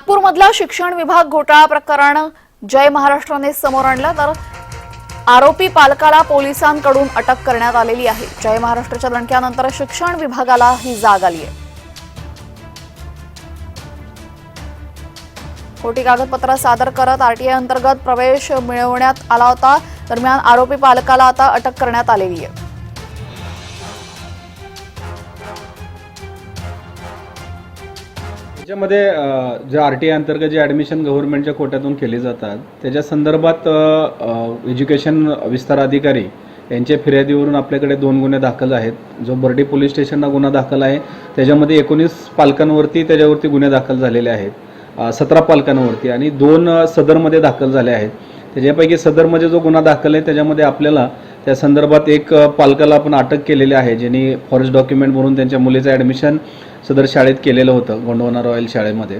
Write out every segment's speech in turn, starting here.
नागपूरमधला शिक्षण विभाग घोटाळा प्रकरण जय महाराष्ट्राने समोर आणलं तर आरोपी पालकाला पोलिसांकडून अटक करण्यात आलेली आहे. जय महाराष्ट्राच्या दणक्यानंतर शिक्षण विभागाला ही जाग आली आहे. खोटी कागदपत्र सादर करत आरटीआय अंतर्गत प्रवेश मिळवण्यात आला होता. दरम्यान आरोपी पालकाला आता अटक करण्यात आलेली आहे. त्याच्यामध्ये जे आर टी आय अंतर्गत जे ॲडमिशन गव्हर्नमेंटच्या कोट्यातून केले जातात त्याच्या संदर्भात एज्युकेशन विस्तार अधिकारी यांच्या फिर्यादीवरून आपल्याकडे दोन गुन्हे दाखल आहेत. जो बर्डी पोलीस स्टेशनला गुन्हा दाखल आहे त्याच्यामध्ये एकोणीस पालकांवरती त्याच्यावरती गुन्हे दाखल झालेले आहेत. सतरा पालकांवरती आणि दोन सदरमध्ये दाखल झाले आहेत. त्याच्यापैकी सदरमध्ये जो गुन्हा दाखल आहे त्याच्यामध्ये आपल्याला त्या संदर्भात एक पालकाला आपण अटक केलेली आहे ज्यांनी फॉरेस्ट डॉक्युमेंट म्हणून त्यांच्या मुलीचं ॲडमिशन सदर शाळेत केलेलं होतं गोंडवना रॉयल शाळेमध्ये.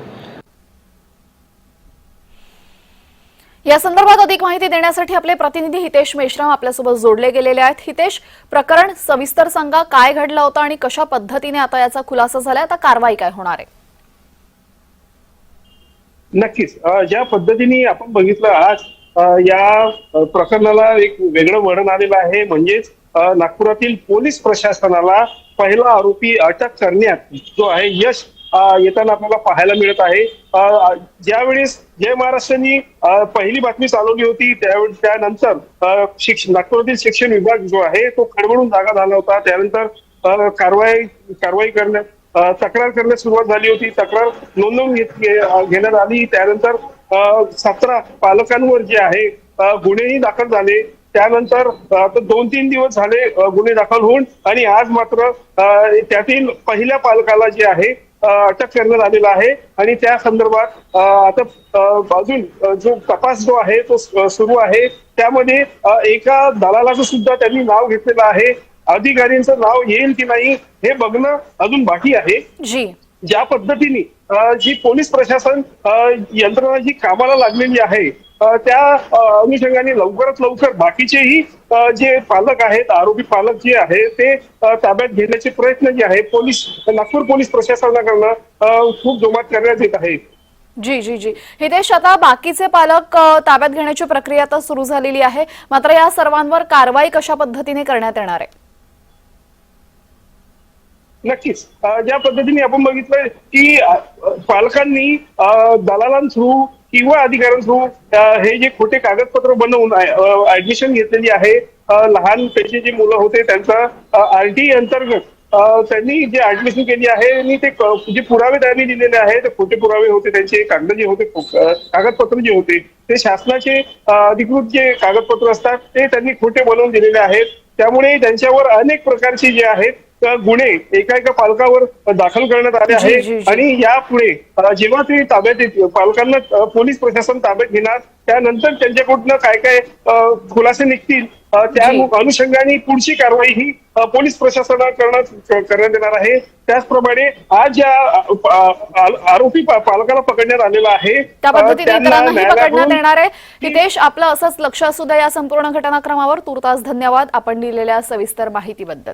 या संदर्भात अधिक माहिती देण्यासाठी आपले प्रतिनिधी हितेश मेश्राम आपल्यासोबत जोडले गेलेले आहेत. हितेश प्रकरण सविस्तर सांगा काय घडलं होतं आणि कशा पद्धतीने आता याचा खुलासा झालाय? आता कारवाई काय होणार आहे? नक्कीच. ज्या पद्धतीने आपण बघितलं आज या प्रकरणाला एक वेगळं वळण आलेलं आहे. म्हणजेच नागपुरातील पोलीस प्रशासनाला पहिला आरोपी अटक करण्यात जो आहे यश येताना आपल्याला पाहायला मिळत आहे. ज्यावेळेस जय महाराष्ट्रांनी पहिली बातमी चालवली होती त्यावेळी त्यानंतर शिक्षण नागपुरातील शिक्षण विभाग जो आहे तो खडबडून जागा झाला होता. त्यानंतर कारवाई कारवाई करण्यात तक्रार करण्यास सुरुवात झाली होती. तक्रार नोंदवून घेत- घेण्यात आली. त्यानंतर सतरा पालकांवर जे आहे गुन्हेही दाखल झाले. त्यानंतर दोन तीन दिवस झाले गुन्हे दाखल होऊन आणि आज मात्र त्यातील पहिल्या पालकाला जे आहे अटक करण्यात आलेला आहे. आणि त्या संदर्भात आता अजून जो तपास जो आहे तो सुरू आहे. त्यामध्ये एका दलालाचं सुद्धा त्यांनी नाव घेतलेलं आहे. अधिकाऱ्यांचं नाव येईल की नाही हे बघणं अजून बाकी आहे. जी. ज्या पद्धतीने जी पोलीस प्रशासन यंत्रणा जी कामाला लागलेली आहे त्या अनुषंगाने लवकरात लवकर बाकीचेही जे पालक आहेत आरोपी पालक जे आहे ते ताब्यात घेण्याचे प्रयत्न जे आहे पोलीस नागपूर पोलीस प्रशासनाकडनं खूप जोमात करण्यात येत आहे. जी जी जी. हितेश आता बाकीचे पालक ताब्यात घेण्याची प्रक्रिया आता सुरू झालेली आहे. मात्र या सर्वांवर कारवाई कशा पद्धतीने करण्यात येणार आहे? नक्कीच. ज्या पद्धतीने आपण बघितलं की पालकांनी दलालां थ्रू किंवा अधिकाऱ्यां थ्रू हे जे खोटे कागदपत्र बनवून ऍडमिशन घेतलेली आहे लहान त्याचे जे मुलं होते त्यांचा आरटी अंतर्गत त्यांनी जे ऍडमिशन केली आहे आणि ते जे पुरावे त्यांनी दिलेले आहे ते खोटे पुरावे होते त्यांचे कागद जे होते कागदपत्र जे होते ते शासनाचे अधिकृत जे कागदपत्र असतात ते त्यांनी खोटे बनवून दिलेले आहेत. त्यामुळे त्यांच्यावर अनेक प्रकारचे जे आहेत गुन्हे एका एका पालकावर दाखल करण्यात आले आहे. आणि यापुढे जेव्हा ते ताब्यात येतील पालकांना पोलीस प्रशासन ताब्यात घेणार त्यानंतर त्यांच्याकडून काय काय खुलासे निघतील त्या. अनुषंगाने पुढची कारवाई ही पोलीस प्रशासनाकडनं क- करण्यात येणार आहे. त्याचप्रमाणे आज ज्या आरोपी पालकाला पकडण्यात आलेला आहे. त्या पद्धतीने इतरांनाही पकडण्यात येणार आहे. हितेश आपलं असंच लक्ष असू द्या या संपूर्ण घटनाक्रमावर. तुर्तास धन्यवाद. आपण दिलेल्या सविस्तर माहितीबद्दल.